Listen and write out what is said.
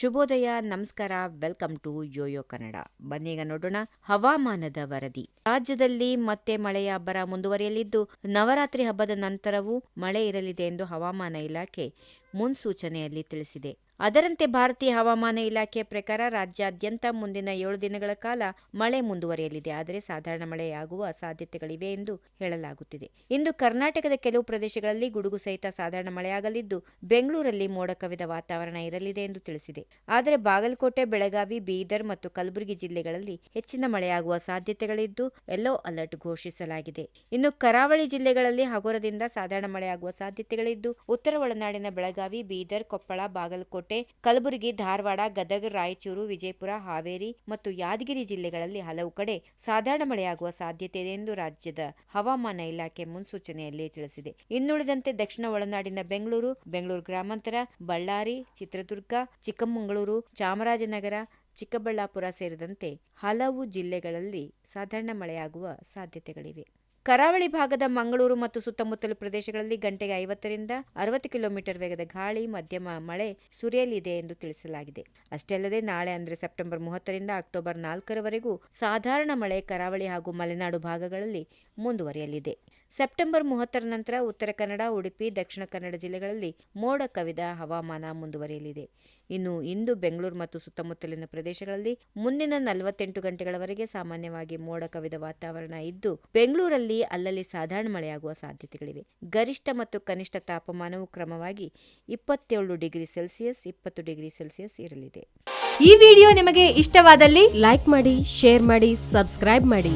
ಶುಭೋದಯ, ನಮಸ್ಕಾರ, welcome to Yoyo Kannada. ಬನ್ನೀಗ ನೋಡೋಣ ಹವಾಮಾನದ ವರದಿ. ರಾಜ್ಯದಲ್ಲಿ ಮತ್ತೆ ಮಳೆಯ ಅಬ್ಬರ ಮುಂದುವರಿಯಲಿದ್ದು, ನವರಾತ್ರಿ ಹಬ್ಬದ ನಂತರವೂ ಮಳೆ ಇರಲಿದೆ ಎಂದು ಹವಾಮಾನ ಇಲಾಖೆ ಮುನ್ಸೂಚನೆಯಲ್ಲಿ ತಿಳಿಸಿದೆ. ಅದರಂತೆ ಭಾರತೀಯ ಹವಾಮಾನ ಇಲಾಖೆ ಪ್ರಕಾರ ರಾಜ್ಯಾದ್ಯಂತ ಮುಂದಿನ ಏಳು ದಿನಗಳ ಕಾಲ ಮಳೆ ಮುಂದುವರಿಯಲಿದೆ. ಆದರೆ ಸಾಧಾರಣ ಮಳೆಯಾಗುವ ಸಾಧ್ಯತೆಗಳಿವೆ ಎಂದು ಹೇಳಲಾಗುತ್ತಿದೆ. ಇಂದು ಕರ್ನಾಟಕದ ಕೆಲವು ಪ್ರದೇಶಗಳಲ್ಲಿ ಗುಡುಗು ಸಹಿತ ಸಾಧಾರಣ ಮಳೆಯಾಗಲಿದ್ದು, ಬೆಂಗಳೂರಲ್ಲಿ ಮೋಡ ಕವಿದ ವಾತಾವರಣ ಇರಲಿದೆ ಎಂದು ತಿಳಿಸಿದೆ. ಆದರೆ ಬಾಗಲಕೋಟೆ, ಬೆಳಗಾವಿ, ಬೀದರ್ ಮತ್ತು ಕಲಬುರಗಿ ಜಿಲ್ಲೆಗಳಲ್ಲಿ ಹೆಚ್ಚಿನ ಮಳೆಯಾಗುವ ಸಾಧ್ಯತೆಗಳಿದ್ದು, ಯೆಲ್ಲೋ ಅಲರ್ಟ್ ಘೋಷಿಸಲಾಗಿದೆ. ಇನ್ನು ಕರಾವಳಿ ಜಿಲ್ಲೆಗಳಲ್ಲಿ ಹಗುರದಿಂದ ಸಾಧಾರಣ ಮಳೆಯಾಗುವ ಸಾಧ್ಯತೆಗಳಿದ್ದು, ಉತ್ತರ ಒಳನಾಡಿನ ಬೆಳಗಾವಿ, ಬೀದರ್, ಕೊಪ್ಪಳ ಬಾಗಲಕೋಟೆ ಕಲಬುರಗಿ, ಧಾರವಾಡ, ಗದಗ, ರಾಯಚೂರು, ವಿಜಯಪುರ, ಹಾವೇರಿ ಮತ್ತು ಯಾದಗಿರಿ ಜಿಲ್ಲೆಗಳಲ್ಲಿ ಹಲವು ಕಡೆ ಸಾಧಾರಣ ಮಳೆಯಾಗುವ ಸಾಧ್ಯತೆ ಇದೆ ಎಂದು ರಾಜ್ಯದ ಹವಾಮಾನ ಇಲಾಖೆ ಮುನ್ಸೂಚನೆಯಲ್ಲಿ ತಿಳಿಸಿದೆ. ಇನ್ನುಳಿದಂತೆ ದಕ್ಷಿಣ ಒಳನಾಡಿನ ಬೆಂಗಳೂರು ಬೆಂಗಳೂರು ಗ್ರಾಮಾಂತರ, ಬಳ್ಳಾರಿ, ಚಿತ್ರದುರ್ಗ, ಚಿಕ್ಕಮಗಳೂರು, ಚಾಮರಾಜನಗರ, ಚಿಕ್ಕಬಳ್ಳಾಪುರ ಸೇರಿದಂತೆ ಹಲವು ಜಿಲ್ಲೆಗಳಲ್ಲಿ ಸಾಧಾರಣ ಮಳೆಯಾಗುವ ಸಾಧ್ಯತೆಗಳಿವೆ. ಕರಾವಳಿ ಭಾಗದ ಮಂಗಳೂರು ಮತ್ತು ಸುತ್ತಮುತ್ತಲು ಪ್ರದೇಶಗಳಲ್ಲಿ ಗಂಟೆಗೆ ಐವತ್ತರಿಂದ ಅರವತ್ತು ಕಿಲೋಮೀಟರ್ ವೇಗದ ಗಾಳಿ, ಮಧ್ಯಮ ಮಳೆ ಸುರಿಯಲಿದೆ ಎಂದು ತಿಳಿಸಲಾಗಿದೆ. ಅಷ್ಟೇ ಅಲ್ಲದೆ ನಾಳೆ ಅಂದರೆ ಸೆಪ್ಟೆಂಬರ್ ಮೂವತ್ತರಿಂದ ಅಕ್ಟೋಬರ್ ನಾಲ್ಕರವರೆಗೂ ಸಾಧಾರಣ ಮಳೆ ಕರಾವಳಿ ಹಾಗೂ ಮಲೆನಾಡು ಭಾಗಗಳಲ್ಲಿ ಮುಂದುವರಿಯಲಿದೆ. ಸೆಪ್ಟೆಂಬರ್ ಮೂವತ್ತರ ನಂತರ ಉತ್ತರ ಕನ್ನಡ, ಉಡುಪಿ, ದಕ್ಷಿಣ ಕನ್ನಡ ಜಿಲ್ಲೆಗಳಲ್ಲಿ ಮೋಡ ಕವಿದ ಹವಾಮಾನ ಮುಂದುವರಿಯಲಿದೆ. ಇನ್ನು ಇಂದು ಬೆಂಗಳೂರು ಮತ್ತು ಸುತ್ತಮುತ್ತಲಿನ ಪ್ರದೇಶಗಳಲ್ಲಿ ಮುಂದಿನ ನಲವತ್ತೆಂಟು ಗಂಟೆಗಳವರೆಗೆ ಸಾಮಾನ್ಯವಾಗಿ ಮೋಡ ಕವಿದ ವಾತಾವರಣ ಇದ್ದು, ಬೆಂಗಳೂರಲ್ಲಿ ಅಲ್ಲಲ್ಲಿ ಸಾಧಾರಣ ಮಳೆಯಾಗುವ ಸಾಧ್ಯತೆಗಳಿವೆ. ಗರಿಷ್ಠ ಮತ್ತು ಕನಿಷ್ಠ ತಾಪಮಾನವು ಕ್ರಮವಾಗಿ ಇಪ್ಪತ್ತೇಳು ಡಿಗ್ರಿ ಸೆಲ್ಸಿಯಸ್, ಇಪ್ಪತ್ತು ಡಿಗ್ರಿ ಸೆಲ್ಸಿಯಸ್ ಇರಲಿದೆ. ಈ ವಿಡಿಯೋ ನಿಮಗೆ ಇಷ್ಟವಾದಲ್ಲಿ ಲೈಕ್ ಮಾಡಿ, ಶೇರ್ ಮಾಡಿ, ಸಬ್ಸ್ಕ್ರೈಬ್ ಮಾಡಿ.